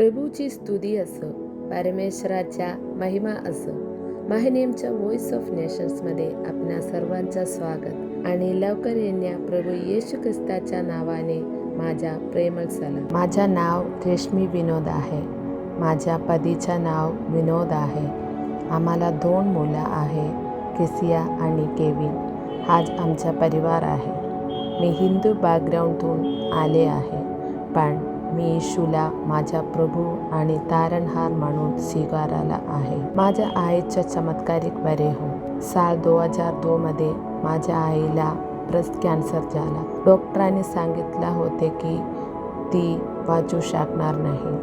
प्रभूची स्तुती असो परमेश्वराच्या महिमा असो महिनेमच्या व्हॉइस ऑफ नेशन्समध्ये आपणा सर्वांचं स्वागत आणि लवकर येण्या प्रभू येशू ख्रिस्ताच्या नावाने माझ्या प्रेमळ सलाम माझं नाव रेशमी विनोद आहे माझ्या पतीचं नाव विनोद आहे आम्हाला दोन मुलं आहे केसिया आणि केविन हाच आमचा परिवार आहे मी हिंदू बॅकग्राऊंडतून आले आहे पण मी येशूला माझ्या प्रभू आणि तारणहार म्हणून स्वीकाराला आहे. माझ्या आईच्या चमत्कारिक बरे हो साल दो हजार दोनमध्ये माझ्या आईला ब्रेस्ट कॅन्सर झाला. डॉक्टरांनी सांगितलं होते की ती वाचू शकणार नाही.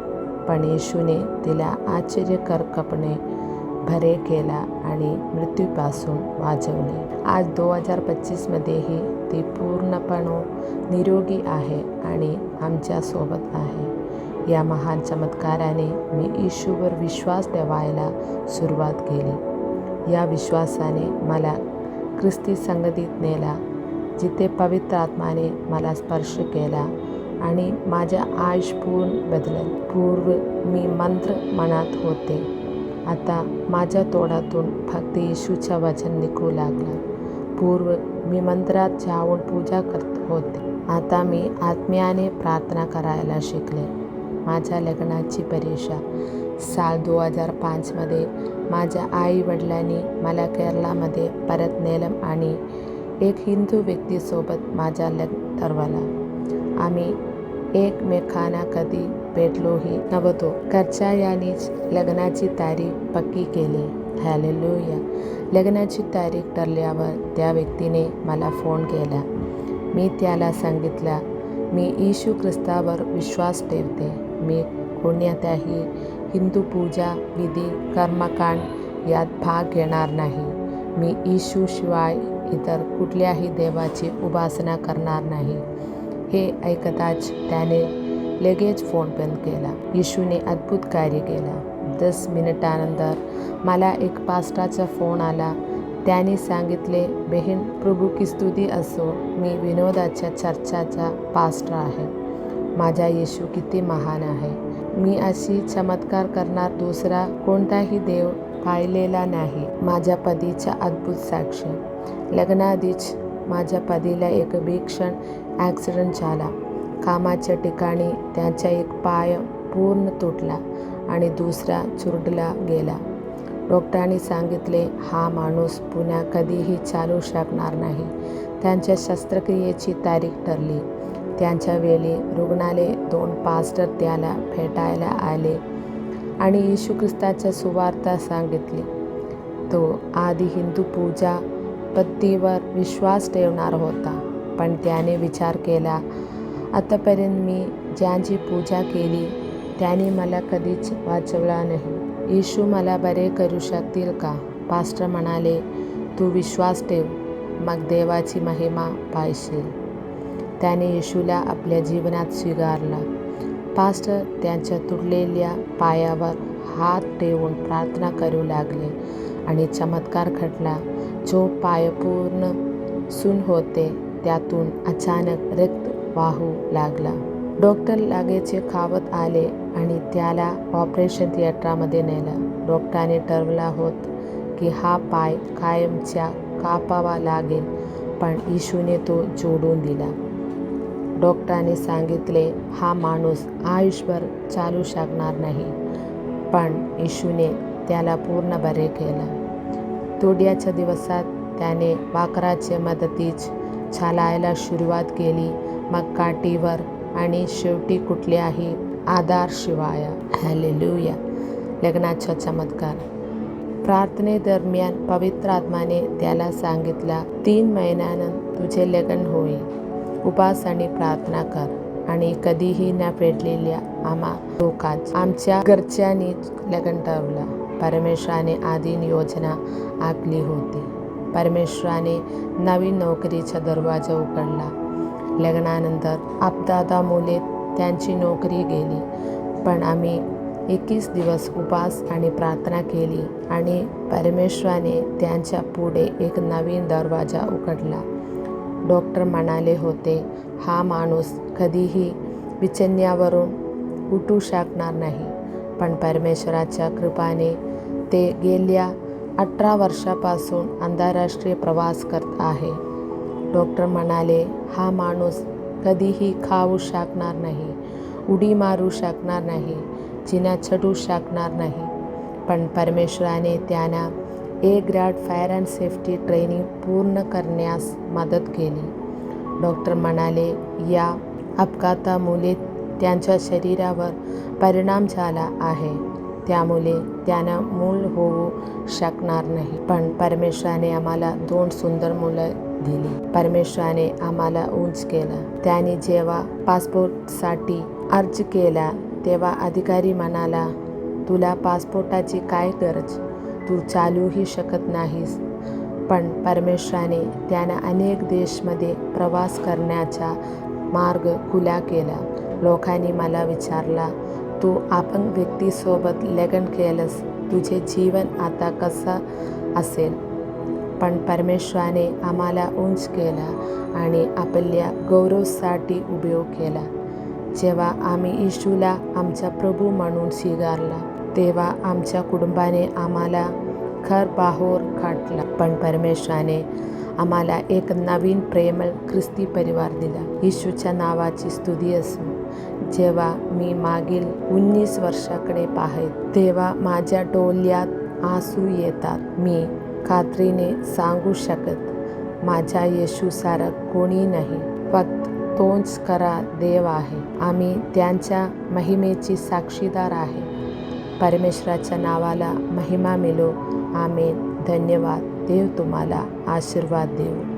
पण येशूने तिला आश्चर्यकारकपणे भरे केला आणि मृत्यूपासून वाचवले. आज दो हजार पच्चीसमध्येही ती पूर्णपणे निरोगी आहे आणि आमच्यासोबत आहे. या महान चमत्काराने मी ईशूवर विश्वास ठेवायला सुरुवात केली. या विश्वासाने मला ख्रिस्ती संगतीत नेला जिथे पवित्र आत्माने मला स्पर्श केला आणि माझ्या आयुष पूर्ण बदलत पूर्व मी मंत्र मनात होते आता माझ्या तोंडातून फक्त येशूचं वचन निघू लागलं. पूर्व मी मंदिरात जाऊन पूजा करत होते. आता मी आत्म्याने प्रार्थना करायला शिकले. माझ्या लग्नाची परीक्षा साल दोन हजार पाचमध्ये माझ्या आई वडिलांनी मला केरळामध्ये परत नेलं आणि एक हिंदू व्यक्तीसोबत माझा लग्न ठरवला. आम्ही एकमेकांना कधी भेटलोही नव्हतो. घरच्या यानेच लग्नाची तारीख पक्की केली. हॅलेलुया लग्नाची तारीख ठरल्यावर त्या व्यक्तीने मला फोन केला. मी त्याला सांगितलं मी येशू ख्रिस्तावर विश्वास ठेवते. मी कोणत्याही हिंदू पूजा विधी कर्मकांड यात भाग घेणार नाही. मी येशूशिवाय इतर कुठल्याही देवाची उपासना करणार नाही. हे ऐकताच त्याने लगेच फोन बंद केला. येशूने अद्भुत कार्य केला. दस मिनिटानंतर मला एक पास्टाचा फोन आला. त्याने सांगितले बहीण प्रभू की स्तुती असो मी विनोदाच्या चर्चाचा पास्टर आहे. माझा येशू किती महान आहे. मी अशी चमत्कार करणार दुसरा कोणताही देव पाहिलेला नाही. माझ्या पतीचा अद्भुत साक्ष. लग्नाआधीच माझ्या पतीला एक भीक्षण ॲक्सिडेंट झाला. कामाच्या ठिकाणी त्याचा एक पाय पूर्ण तुटला आणि दुसरा चुरडला गेला. डॉक्टरांनी सांगितले हा माणूस पुन्हा कधीही चालू शकणार नाही. त्यांच्या शस्त्रक्रियेची तारीख ठरली. त्यांच्या वेळी रुग्णालय दोन पास्टर त्याला भेटायला आले आणि येशू ख्रिस्ताच्या सुवार्ता सांगितली. तो आधी हिंदू पूजा उत्पत्तीवर विश्वास ठेवणार होता. पण त्याने विचार केला आतापर्यंत मी ज्यांची पूजा केली त्याने मला कधीच वाचवला नाही. येशू मला बरे करू शकतील का? पास्टर म्हणाले तू विश्वास ठेव मग देवाची महिमा पाहिशील. त्याने येशूला आपल्या जीवनात स्वीकारला. पास्टर त्यांच्या तुटलेल्या पायावर हात ठेवून प्रार्थना करू लागले आणि चमत्कार घडला. जो पाय पूर्ण सून होते त्यातून अचानक रक्त वाहू लागला. डॉक्टर लागेचे खावत आले आणि त्याला ऑपरेशन थिएटरमध्ये नेलं. डॉक्टरांनी ठरवला होत की हा पाय कायमच्या कापावा लागेल पण इशूने तो जोडून दिला. डॉक्टरांनी सांगितले हा माणूस आयुष्यभर चालू शकणार नाही. पण इशूने त्याला पूर्ण बरे केलं. तोड्याच्या दिवसात त्याने वाकराच्या मदतीच छालायला सुरुवात केली. मग काठीवर आणि शेवटी कुठल्याही आधारशिवाय हॅलेलुया. लग्नाचा चमत्कार. प्रार्थनेदरम्यान पवित्र आत्माने त्याला सांगितला तीन महिन्यानं तुझे लग्न होईल. उपास आणि प्रार्थना कर आणि कधीही न पेटलेल्या आम्हा लोकांच आमच्या घरच्यांनी लग्न ठरवलं. परमेश्वराने आधीन योजना आखली होती. परमेश्वराने नवीन नोकरीचा दरवाजा उघडला. लग्नानंतर आपदादा मुले त्यांची नोकरी गेली. पण आम्ही एकवीस दिवस उपास आणि प्रार्थना केली आणि परमेश्वराने त्यांच्या पुढे एक नवीन दरवाजा उघडला. डॉक्टर म्हणाले होते हा माणूस कधीही विचन्यावरून उठू शकणार नाही. पण परमेश्वराच्या कृपाने ते गेल्या अठरा वर्षापासून आंतरराष्ट्रीय प्रवास करत आहे. डॉक्टर म्हणाले हा माणूस कधीही खाऊ शकणार नाही उडी मारू शकणार नाही जिना चढू शकणार नाही. पण परमेश्वराने त्यांना A grade fire and safety training पूर्ण करण्यास मदत केली. डॉक्टर म्हणाले या अपघातामुळे त्यांच्या शरीरावर परिणाम झाला आहे. त्यामुळे त्यांना मूल होऊ शकणार नाही. पण परमेश्वराने आम्हाला दोन सुंदर मुलं दिली. परमेश्वराने आम्हाला उंच केलं. त्याने जेव्हा पासपोर्टसाठी अर्ज केला तेव्हा अधिकारी म्हणाला तुला पासपोर्टाची काय गरज? तू चालूही शकत नाहीस. पण परमेश्वराने त्यांना अनेक देशमध्ये प्रवास करण्याचा मार्ग खुला केला. लोकांनी मला विचारला तू आपण व्यक्तीसोबत लग्न केलंस तुझे जीवन आता कसं असेल? पण परमेश्वराने आम्हाला उंच केला आणि आपल्या गौरवसाठी उपयोग केला. जेव्हा आम्ही येशूला आमचा प्रभू म्हणून स्वीकारला तेव्हा आमच्या कुटुंबाने आम्हाला खर बाहोर खाटला पण परमेश्वराने आम्हाला एक नवीन प्रेमळ ख्रिस्ती परिवार दिला. येशूच्या नावाची स्तुती असो जेव्हा मी मागील उन्नीस वर्षाकडे पाहत तेव्हा माझ्या डोल्यात आसू येतात. मी खात्रीने सांगू शकत माझ्या येशूसारख कोणी नाही. फक्त तोच खरा देव आहे. आम्ही त्यांच्या महिमेची साक्षीदार आहे. परमेश्वराच्या नावाला महिमा मिलो. आमेन. धन्यवाद. देव तुम्हाला आशीर्वाद देऊ.